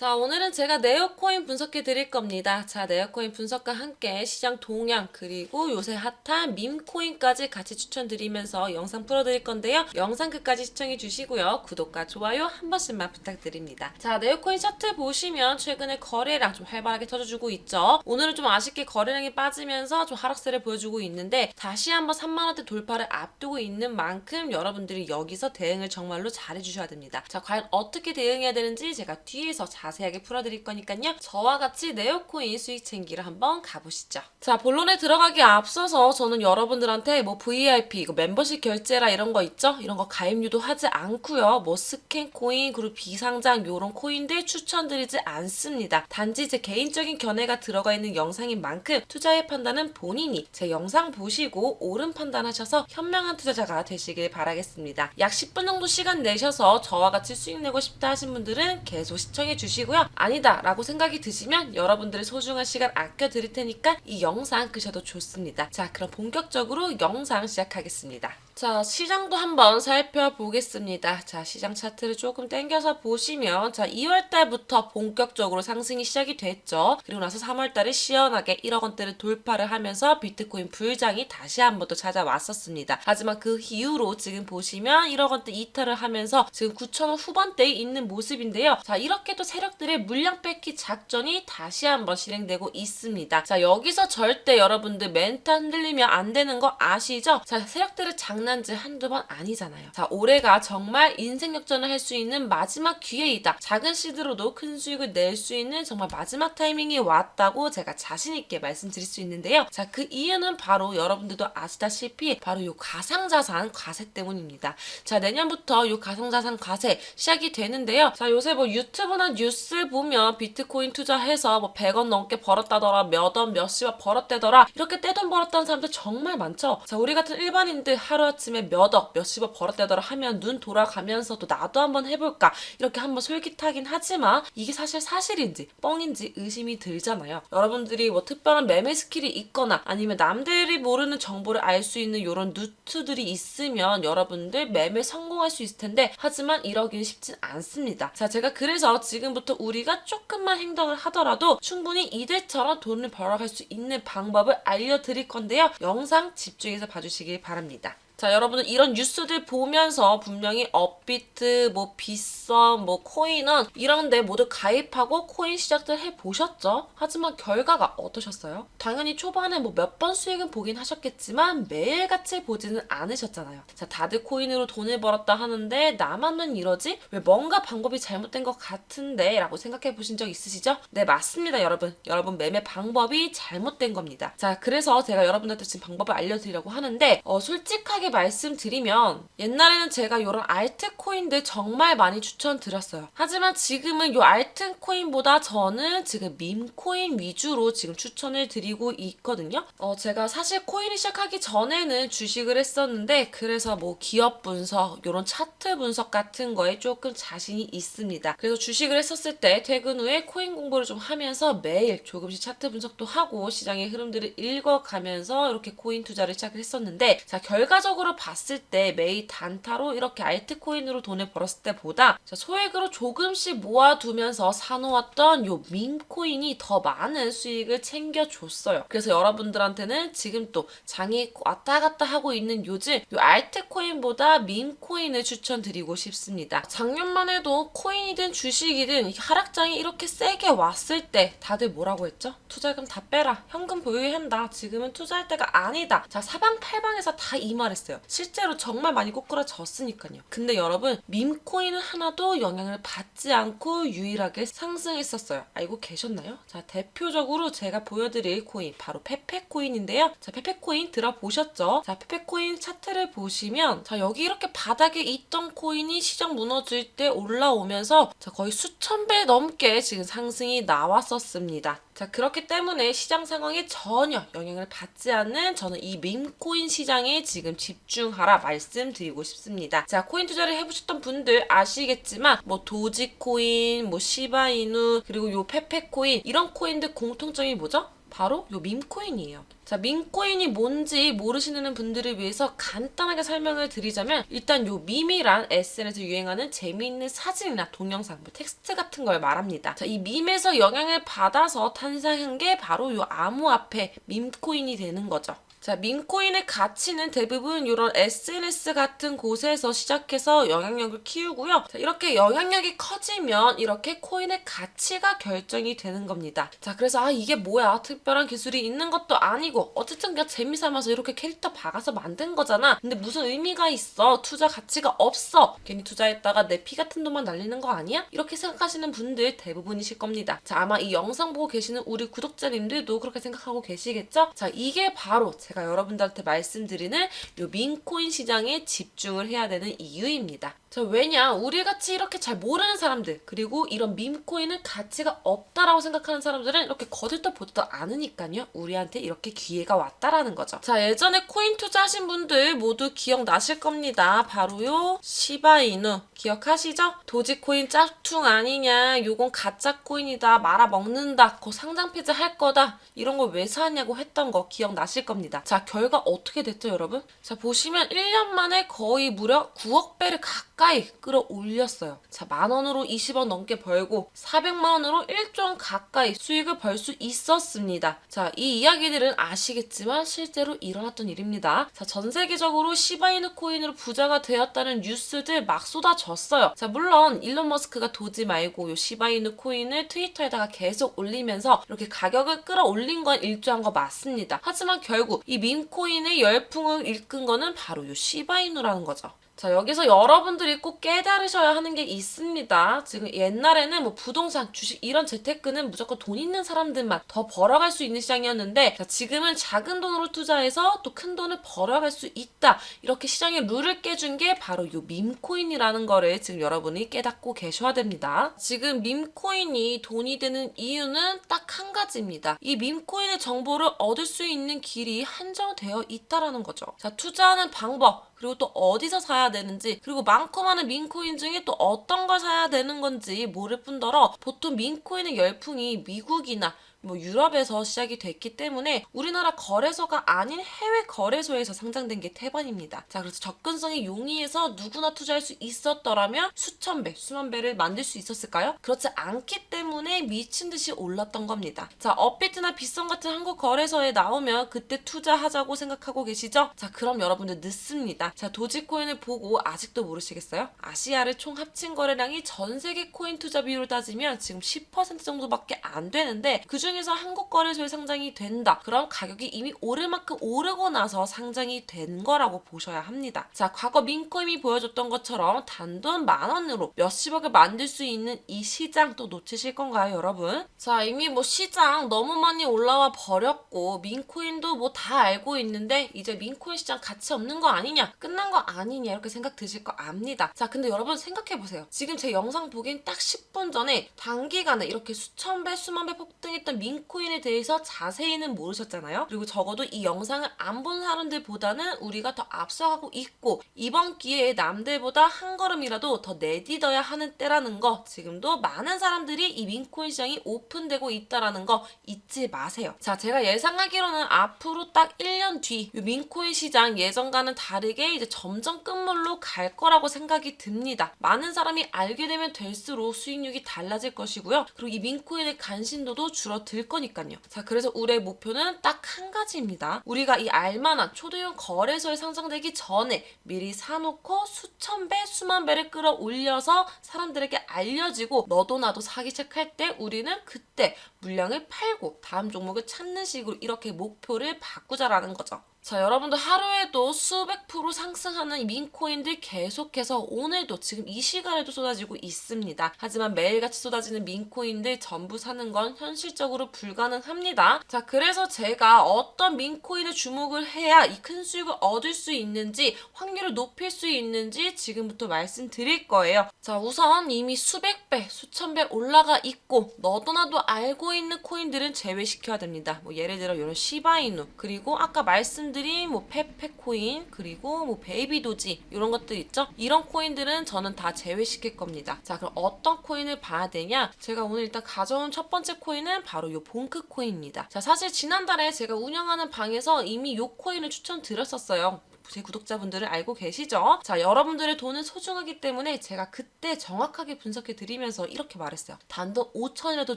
자, 오늘은 제가 네오코인 분석해 드릴 겁니다. 자, 네오코인 분석과 함께 시장 동향 그리고 요새 핫한 밈코인까지 같이 추천드리면서 영상 풀어 드릴 건데요. 영상 끝까지 시청해 주시고요. 구독과 좋아요 한 번씩만 부탁드립니다. 자, 네오코인 차트 보시면 최근에 거래량 좀 활발하게 터져주고 있죠. 오늘은 좀 아쉽게 거래량이 빠지면서 좀 하락세를 보여주고 있는데 다시 한번 3만 원대 돌파를 앞두고 있는 만큼 여러분들이 여기서 대응을 정말로 잘해 주셔야 됩니다. 자, 과연 어떻게 대응해야 되는지 제가 뒤에서 자세하게 풀어드릴 거니까요. 저와 같이 네오코인 수익 챙기러 한번 가보시죠. 자, 본론에 들어가기 앞서서 저는 여러분들한테 뭐 VIP, 이거 멤버십 결제라 이런 거 있죠? 이런 거 가입 유도하지 않고요. 뭐 스캔 코인, 그리고 비상장 요런 코인들 추천드리지 않습니다. 단지 제 개인적인 견해가 들어가 있는 영상인 만큼 투자의 판단은 본인이 제 영상 보시고 옳은 판단하셔서 현명한 투자자가 되시길 바라겠습니다. 약 10분 정도 시간 내셔서 저와 같이 수익 내고 싶다 하신 분들은 계속 시청해 주시고 요. 아니다 라고 생각이 드시면 여러분들의 소중한 시간 아껴 드릴 테니까 이 영상 끄셔도 좋습니다. 자, 그럼 본격적으로 영상 시작하겠습니다. 자, 시장도 한번 살펴보겠습니다. 자, 시장 차트를 조금 당겨서 보시면, 자, 2월달부터 본격적으로 상승이 시작이 됐죠. 그리고 나서 3월달에 시원하게 1억 원대를 돌파를 하면서 비트코인 불장이 다시 한번 또 찾아왔었습니다. 하지만 그 이후로 지금 보시면 1억 원대 이탈을 하면서 지금 9천 원 후반대에 있는 모습인데요. 자, 이렇게 또 세력들의 물량 뺏기 작전이 다시 한번 실행되고 있습니다. 자, 여기서 절대 여러분들 멘탈 흔들리면 안 되는 거 아시죠? 자, 세력들의 장난 질 한두 번 아니잖아요. 자, 올해가 정말 인생 역전을 할 수 있는 마지막 기회이다. 작은 시드로도 큰 수익을 낼 수 있는 정말 마지막 타이밍이 왔다고 제가 자신있게 말씀드릴 수 있는데요. 자, 그 이유는 바로 여러분들도 아시다시피 바로 요 가상자산 과세 때문입니다. 자, 내년부터 요 가상자산 과세 시작이 되는데요. 자, 요새 뭐 유튜브나 뉴스 보면 비트코인 투자해서 뭐 100원 넘게 벌었다더라, 몇 원, 몇십원 벌었대더라, 이렇게 떼돈 벌었다는 사람들 정말 많죠? 자, 우리 같은 일반인들 하루 아침에 몇 억, 몇십억 벌었대더라 하면 눈 돌아가면서도 나도 한번 해볼까, 이렇게 한번 솔깃하긴 하지만 이게 사실 사실인지 뻥인지 의심이 들잖아요. 여러분들이 뭐 특별한 매매 스킬이 있거나 아니면 남들이 모르는 정보를 알 수 있는 이런 루트들이 있으면 여러분들 매매 성공할 수 있을 텐데 하지만 이러기는 쉽진 않습니다. 자, 제가 그래서 지금부터 우리가 조금만 행동을 하더라도 충분히 이들처럼 돈을 벌어갈 수 있는 방법을 알려드릴 건데요. 영상 집중해서 봐주시길 바랍니다. 자, 여러분들 이런 뉴스들 보면서 분명히 업비트, 뭐 비썸, 뭐 코인은 이런데 모두 가입하고 코인 시작들 해 보셨죠? 하지만 결과가 어떠셨어요? 당연히 초반에 뭐 몇 번 수익은 보긴 하셨겠지만 매일같이 보지는 않으셨잖아요. 자, 다들 코인으로 돈을 벌었다 하는데 나만은 이러지? 왜 뭔가 방법이 잘못된 것 같은데? 라고 생각해 보신 적 있으시죠? 네, 맞습니다, 여러분. 여러분 매매 방법이 잘못된 겁니다. 자, 그래서 제가 여러분한테 지금 방법을 알려드리려고 하는데 어, 솔직하게 말씀드리면 옛날에는 제가 이런 알트 코인들 정말 많이 추천드렸어요. 하지만 지금은 이 알트 코인보다 저는 지금 밈코인 위주로 지금 추천을 드리고 있거든요. 어, 제가 사실 코인을 시작하기 전에는 주식을 했었는데 그래서 뭐 기업 분석, 이런 차트 분석 같은 거에 조금 자신이 있습니다. 그래서 주식을 했었을 때 퇴근 후에 코인 공부를 좀 하면서 매일 조금씩 차트 분석도 하고 시장의 흐름들을 읽어가면서 이렇게 코인 투자를 시작을 했었는데 자 결과적으로 봤을 때 매일 단타로 이렇게 알트코인으로 돈을 벌었을 때보다 자, 소액으로 조금씩 모아두면서 사놓았던 요 밈코인이 더 많은 수익을 챙겨줬어요. 그래서 여러분들한테는 지금 또 장이 왔다 갔다 하고 있는 요즘 요 알트코인보다 밈코인을 추천드리고 싶습니다. 작년만 해도 코인이든 주식이든 하락장이 이렇게 세게 왔을 때 다들 뭐라고 했죠? 투자금 다 빼라. 현금 보유한다. 지금은 투자할 때가 아니다. 자, 사방팔방에서 다 이 말했어요. 실제로 정말 많이 꼬꾸라졌으니까요. 근데 여러분, 밈코인은 하나도 영향을 받지 않고 유일하게 상승했었어요. 알고 계셨나요? 자, 대표적으로 제가 보여드릴 코인, 바로 페페코인인데요. 자, 페페코인 들어보셨죠? 자, 페페코인 차트를 보시면, 자, 여기 이렇게 바닥에 있던 코인이 시장 무너질 때 올라오면서, 자, 거의 수천 배 넘게 지금 상승이 나왔었습니다. 자, 그렇기 때문에 시장 상황에 전혀 영향을 받지 않는 저는 이 밈코인 시장에 지금 집중하라 말씀드리고 싶습니다. 자, 코인 투자를 해보셨던 분들 아시겠지만, 뭐, 도지코인, 뭐, 시바이누, 그리고 요 페페코인, 이런 코인들 공통점이 뭐죠? 바로 요 밈코인이에요. 자, 밈코인이 뭔지 모르시는 분들을 위해서 간단하게 설명을 드리자면 일단 요 밈이란 SNS에 유행하는 재미있는 사진이나 동영상, 뭐 텍스트 같은 걸 말합니다. 자, 이 밈에서 영향을 받아서 탄생한 게 바로 요 암호화폐 밈코인이 되는 거죠. 자, 민코인의 가치는 대부분 이런 SNS 같은 곳에서 시작해서 영향력을 키우고요. 자, 이렇게 영향력이 커지면 이렇게 코인의 가치가 결정이 되는 겁니다. 자, 그래서 아, 이게 뭐야? 특별한 기술이 있는 것도 아니고 어쨌든 그냥 재미삼아서 이렇게 캐릭터 박아서 만든 거잖아. 근데 무슨 의미가 있어? 투자 가치가 없어. 괜히 투자했다가 내 피 같은 돈만 날리는 거 아니야? 이렇게 생각하시는 분들 대부분이실 겁니다. 자, 아마 이 영상 보고 계시는 우리 구독자님들도 그렇게 생각하고 계시겠죠? 자, 이게 바로 제가 여러분들한테 말씀드리는 요 민코인 시장에 집중을 해야 되는 이유입니다. 자, 왜냐? 우리 같이 이렇게 잘 모르는 사람들, 그리고 이런 밈코인은 가치가 없다라고 생각하는 사람들은 이렇게 거들떠 보지도 않으니까요. 우리한테 이렇게 기회가 왔다라는 거죠. 자, 예전에 코인 투자하신 분들 모두 기억나실 겁니다. 바로요, 시바이누. 기억하시죠? 도지코인 짝퉁 아니냐, 요건 가짜 코인이다, 말아 먹는다, 그 상장 폐지 할 거다, 이런 걸 왜 사냐고 했던 거 기억나실 겁니다. 자, 결과 어떻게 됐죠, 여러분? 자, 보시면 1년 만에 거의 무려 9억 배를 가까이 끌어올렸어요. 자, 만 원으로 20원 넘게 벌고 400만 원으로 1조 원 가까이 수익을 벌 수 있었습니다. 자, 이 이야기들은 아시겠지만 실제로 일어났던 일입니다. 자, 전 세계적으로 시바이누 코인으로 부자가 되었다는 뉴스들 막 쏟아 졌어요. 자, 물론 일론 머스크가 도지 말고 요 시바이누 코인을 트위터에다가 계속 올리면서 이렇게 가격을 끌어올린 건 일조한 거 맞습니다. 하지만 결국 이 밈코인의 열풍을 일끈 거는 바로 요 시바이누라는 거죠. 자, 여기서 여러분들이 꼭 깨달으셔야 하는 게 있습니다. 지금 옛날에는 뭐 부동산, 주식 이런 재테크는 무조건 돈 있는 사람들만 더 벌어갈 수 있는 시장이었는데 자, 지금은 작은 돈으로 투자해서 또 큰 돈을 벌어갈 수 있다. 이렇게 시장의 룰을 깨준 게 바로 요 밈코인이라는 거를 지금 여러분이 깨닫고 계셔야 됩니다. 지금 밈코인이 돈이 되는 이유는 딱 한 가지입니다. 이 밈코인의 정보를 얻을 수 있는 길이 한정되어 있다라는 거죠. 자, 투자하는 방법, 그리고 또 어디서 사야 되는지 그리고 많고 많은 민코인 중에 또 어떤 걸 사야 되는 건지 모를 뿐더러 보통 민코인의 열풍이 미국이나 뭐 유럽에서 시작이 됐기 때문에 우리나라 거래소가 아닌 해외 거래소에서 상장된 게 태반입니다. 자, 그래서 접근성이 용이해서 누구나 투자할 수 있었더라면 수천 배, 수만 배를 만들 수 있었을까요? 그렇지 않기 때문에 미친 듯이 올랐던 겁니다. 자, 업비트나 빗썸 같은 한국 거래소에 나오면 그때 투자하자고 생각하고 계시죠? 자, 그럼 여러분들 늦습니다. 자, 도지코인을 보고 아직도 모르시겠어요? 아시아를 총 합친 거래량이 전 세계 코인 투자 비율을 따지면 지금 10% 정도밖에 안 되는데 그중 에서 한국 거래소에 상장이 된다. 그럼 가격이 이미 오를 만큼 오르고 나서 상장이 된 거라고 보셔야 합니다. 자, 과거 민코인이 보여줬던 것처럼 단돈 만 원으로 몇십억을 만들 수 있는 이 시장 또 놓치실 건가요, 여러분? 자, 이미 뭐 시장 너무 많이 올라와 버렸고 민코인도 뭐 다 알고 있는데 이제 민코인 시장 가치 없는 거 아니냐? 끝난 거 아니냐? 이렇게 생각 드실 거 압니다. 자, 근데 여러분 생각해 보세요. 지금 제 영상 보긴 딱 10분 전에 단기간에 이렇게 수천 배, 수만 배 폭등했던 민코인에 대해서 자세히는 모르셨잖아요. 그리고 적어도 이 영상을 안 본 사람들보다는 우리가 더 앞서가고 있고 이번 기회에 남들보다 한 걸음이라도 더 내딛어야 하는 때라는 거 지금도 많은 사람들이 이 민코인 시장이 오픈되고 있다라는 거 잊지 마세요. 자, 제가 예상하기로는 앞으로 딱 1년 뒤이 민코인 시장 예전과는 다르게 이제 점점 끝물로 갈 거라고 생각이 듭니다. 많은 사람이 알게 되면 될수록 수익률이 달라질 것이고요. 그리고 이 민코인의 관심도도 줄어들 거니까요. 자, 그래서 우리의 목표는 딱 한 가지입니다. 우리가 이 알만한 초대형 거래소에 상장되기 전에 미리 사놓고 수천 배, 수만 배를 끌어올려서 사람들에게 알려지고 너도 나도 사기 시작할 때 우리는 그때 물량을 팔고 다음 종목을 찾는 식으로 이렇게 목표를 바꾸자라는 거죠. 자, 여러분들 하루에도 수백 프로 상승하는 민코인들 계속해서 오늘도 지금 이 시간에도 쏟아지고 있습니다. 하지만 매일같이 쏟아지는 민코인들 전부 사는 건 현실적으로 불가능합니다. 자, 그래서 제가 어떤 민코인에 주목을 해야 이 큰 수익을 얻을 수 있는지 확률을 높일 수 있는지 지금부터 말씀드릴 거예요. 자, 우선 이미 수백 배, 수천 배 올라가 있고 너도 나도 알고 있는 코인들은 제외시켜야 됩니다. 뭐 예를 들어 이런 시바이누 그리고 아까 말씀 말씀드린 뭐 페페 코인 그리고 뭐 베이비 도지 이런 것들 있죠. 이런 코인들은 저는 다 제외시킬 겁니다. 자 그럼 어떤 코인을 봐야 되냐? 제가 오늘 일단 가져온 첫 번째 코인은 바로 요 봉크 코인입니다. 자 사실 지난달에 제가 운영하는 방에서 이미 요 코인을 추천드렸었어요. 제 구독자분들은 알고 계시죠? 자, 여러분들의 돈은 소중하기 때문에 제가 그때 정확하게 분석해 드리면서 이렇게 말했어요. 단돈 5천이라도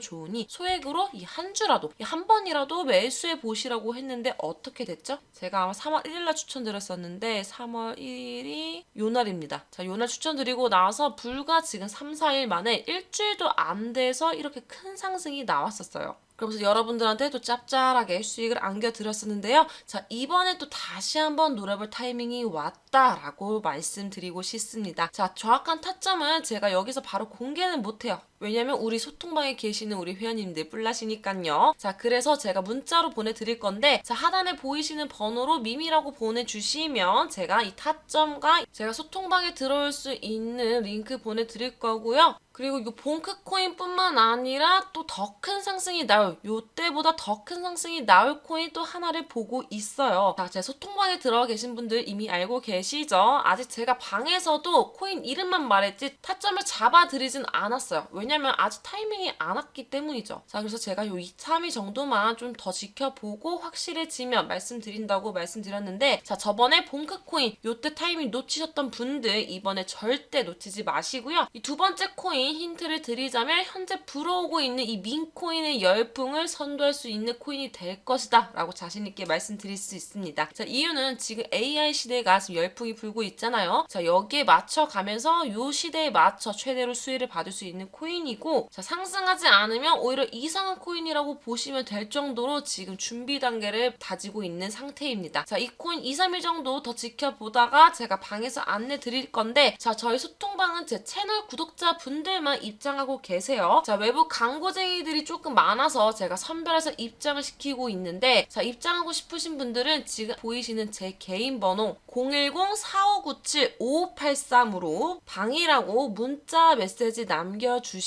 좋으니 소액으로 이 한 주라도, 이 한 번이라도 매수해 보시라고 했는데 어떻게 됐죠? 제가 아마 3월 1일날 추천드렸었는데 3월 1일이 요 날입니다. 자, 요 날 추천드리고 나서 불과 지금 3, 4일 만에 일주일도 안 돼서 이렇게 큰 상승이 나왔었어요. 그러면서 여러분들한테 또 짭짤하게 수익을 안겨드렸었는데요. 자, 이번에 또 다시 한번 노려볼 타이밍이 왔다라고 말씀드리고 싶습니다. 자, 정확한 타점은 제가 여기서 바로 공개는 못해요. 왜냐면 우리 소통방에 계시는 우리 회원님들 뿔나시니까요. 자, 그래서 제가 문자로 보내드릴 건데, 자, 하단에 보이시는 번호로 미미라고 보내주시면 제가 이 타점과 제가 소통방에 들어올 수 있는 링크 보내드릴 거고요. 그리고 이 봉크 코인뿐만 아니라 또 더 큰 상승이 나올 요때보다 더 큰 상승이 나올 코인 또 하나를 보고 있어요. 자, 제 소통방에 들어가 계신 분들 이미 알고 계시죠? 아직 제가 방에서도 코인 이름만 말했지 타점을 잡아드리진 않았어요. 왜냐 면 아직 타이밍이 안 왔기 때문이죠. 자, 그래서 제가 요 2, 3위 정도만 좀 더 지켜보고 확실해지면 말씀드린다고 말씀드렸는데 자, 저번에 봉크 코인 요때 타이밍 놓치셨던 분들 이번에 절대 놓치지 마시고요. 이 두 번째 코인 힌트를 드리자면 현재 불어오고 있는 이 민코인의 열풍을 선도할 수 있는 코인이 될 것이다 라고 자신있게 말씀드릴 수 있습니다. 자 이유는 지금 AI 시대가 지금 열풍이 불고 있잖아요. 자 여기에 맞춰 가면서 요 시대에 맞춰 최대로 수혜를 받을 수 있는 코인 이고 자 상승하지 않으면 오히려 이상한 코인이라고 보시면 될 정도로 지금 준비 단계를 다지고 있는 상태입니다. 자 이 코인 2, 3일 정도 더 지켜보다가 제가 방에서 안내 드릴 건데 자 저희 소통방은 제 채널 구독자 분들만 입장하고 계세요. 자 외부 광고쟁이들이 조금 많아서 제가 선별해서 입장을 시키고 있는데 자 입장하고 싶으신 분들은 지금 보이시는 제 개인 번호 010-4597-5583으로 방이라고 문자 메시지 남겨주시면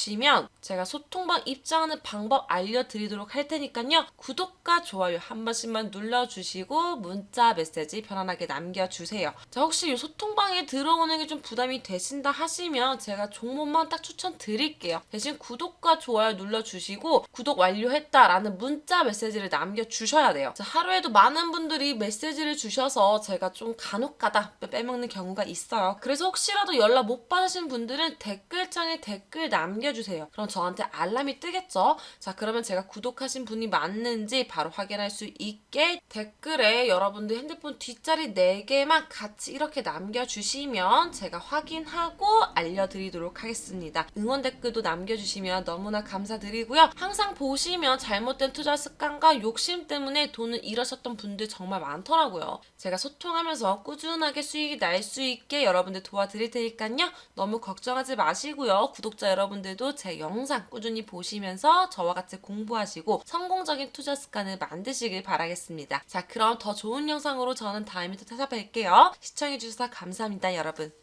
제가 소통방 입장하는 방법 알려드리도록 할 테니까요. 구독과 좋아요 한 번씩만 눌러주시고 문자 메시지 편안하게 남겨주세요. 자 혹시 이 소통방에 들어오는 게 좀 부담이 되신다 하시면 제가 종목만 딱 추천드릴게요. 대신 구독과 좋아요 눌러주시고 구독 완료했다라는 문자 메시지를 남겨주셔야 돼요. 자, 하루에도 많은 분들이 메시지를 주셔서 제가 좀 간혹가다 빼먹는 경우가 있어요. 그래서 혹시라도 연락 못 받으신 분들은 댓글창에 댓글 남겨 주세요. 그럼 저한테 알람이 뜨겠죠? 자, 그러면 제가 구독하신 분이 맞는지 바로 확인할 수 있게 댓글에 여러분들 핸드폰 뒷자리 4개만 같이 이렇게 남겨주시면 제가 확인하고 알려드리도록 하겠습니다. 응원 댓글도 남겨주시면 너무나 감사드리고요. 항상 보시면 잘못된 투자 습관과 욕심 때문에 돈을 잃으셨던 분들 정말 많더라고요. 제가 소통하면서 꾸준하게 수익이 날 수 있게 여러분들 도와드릴 테니까요. 너무 걱정하지 마시고요. 구독자 여러분들도 제 영상 꾸준히 보시면서 저와 같이 공부하시고 성공적인 투자 습관을 만드시길 바라겠습니다. 자, 그럼 더 좋은 영상으로 저는 다음에 또 찾아뵐게요. 시청해주셔서 감사합니다, 여러분.